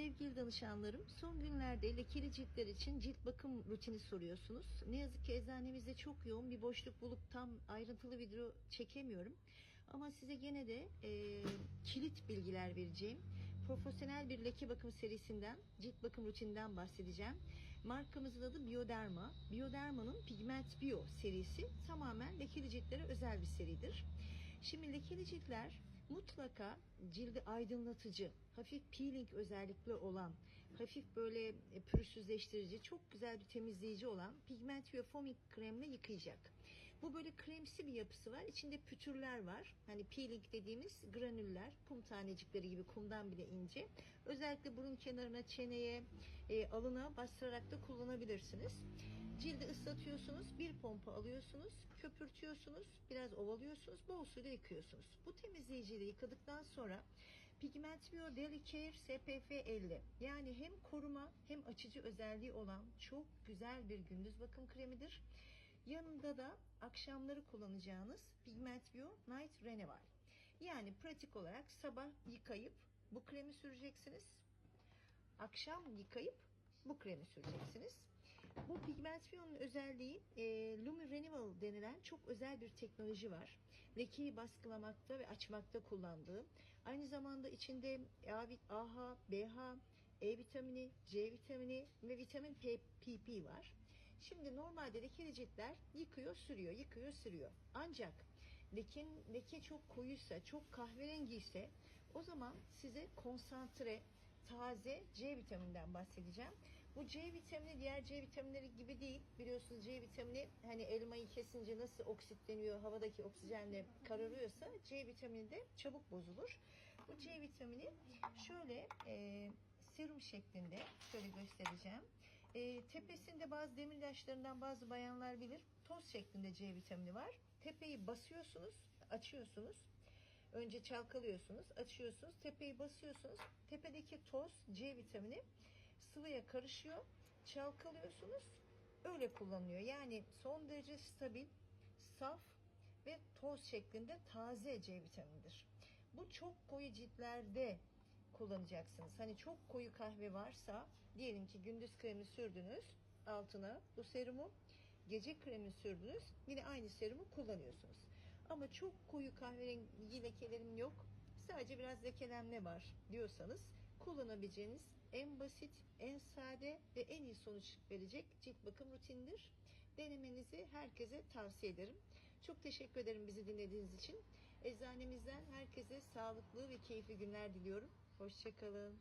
Sevgili danışanlarım, son günlerde lekeli ciltler için cilt bakım rutini soruyorsunuz. Ne yazık ki eczanemizde çok yoğun bir boşluk bulup tam ayrıntılı video çekemiyorum. Ama size gene de e, kilit bilgiler vereceğim. Profesyonel bir leke bakım serisinden, cilt bakım rutininden bahsedeceğim. Markamızın adı Bioderma. Bioderma'nın Pigment Bio serisi tamamen lekeli ciltlere özel bir seridir. Şimdi lekeli ciltler mutlaka cildi aydınlatıcı, hafif peeling özellikli olan, hafif böyle e, pürüzsüzleştirici, çok güzel bir temizleyici olan pigment ve foaming kremle yıkayacak. Bu böyle kremsi bir yapısı var. İçinde pütürler var. Hani peeling dediğimiz granüller, kum tanecikleri gibi kumdan bile ince. Özellikle burun kenarına, çeneye, e, alına bastırarak da kullanabilirsiniz. Cildi ıslatıyorsunuz, bir pompa alıyorsunuz, köpürtüyorsunuz, biraz ovalıyorsunuz, bol suyla yıkıyorsunuz. Bu temizleyiciyle yıkadıktan sonra Pigment Bio Delicare SPF 50 yani hem koruma hem açıcı özelliği olan çok güzel bir gündüz bakım kremidir. Yanında da akşamları kullanacağınız Pigment Bio Night Renewal. Yani pratik olarak sabah yıkayıp bu kremi süreceksiniz. Akşam yıkayıp bu kremi süreceksiniz. Bu pigmentasyonun özelliği e, Lumi Renewal denilen çok özel bir teknoloji var. Lekeyi baskılamakta ve açmakta kullandığı. Aynı zamanda içinde AH, BH, E vitamini, C vitamini ve vitamin PP var. Şimdi normalde lekeli ciltler yıkıyor, sürüyor, yıkıyor, sürüyor. Ancak leken, leke çok koyuysa, çok kahverengi ise o zaman size konsantre, taze C vitamininden bahsedeceğim. Bu C vitamini diğer C vitaminleri gibi değil. Biliyorsunuz C vitamini hani elmayı kesince nasıl oksitleniyor, havadaki oksijenle kararıyorsa C vitamini de çabuk bozulur. Bu C vitamini şöyle e, serum şeklinde şöyle göstereceğim. E, tepesinde bazı demirtaşlarından bazı bayanlar bilir. Toz şeklinde C vitamini var. Tepeyi basıyorsunuz, açıyorsunuz. Önce çalkalıyorsunuz, açıyorsunuz, tepeyi basıyorsunuz. Tepedeki toz C vitamini sıvıya karışıyor. Çalkalıyorsunuz. Öyle kullanılıyor. Yani son derece stabil, saf ve toz şeklinde taze C vitaminidir. Bu çok koyu ciltlerde kullanacaksınız. Hani çok koyu kahve varsa diyelim ki gündüz kremi sürdünüz altına bu serumu gece kremi sürdünüz yine aynı serumu kullanıyorsunuz. Ama çok koyu kahverengi lekelerim yok. Sadece biraz lekelenme var diyorsanız kullanabileceğiniz en basit, en sade ve en iyi sonuç verecek cilt bakım rutinidir. Denemenizi herkese tavsiye ederim. Çok teşekkür ederim bizi dinlediğiniz için. Eczanemizden herkese sağlıklı ve keyifli günler diliyorum. Hoşçakalın.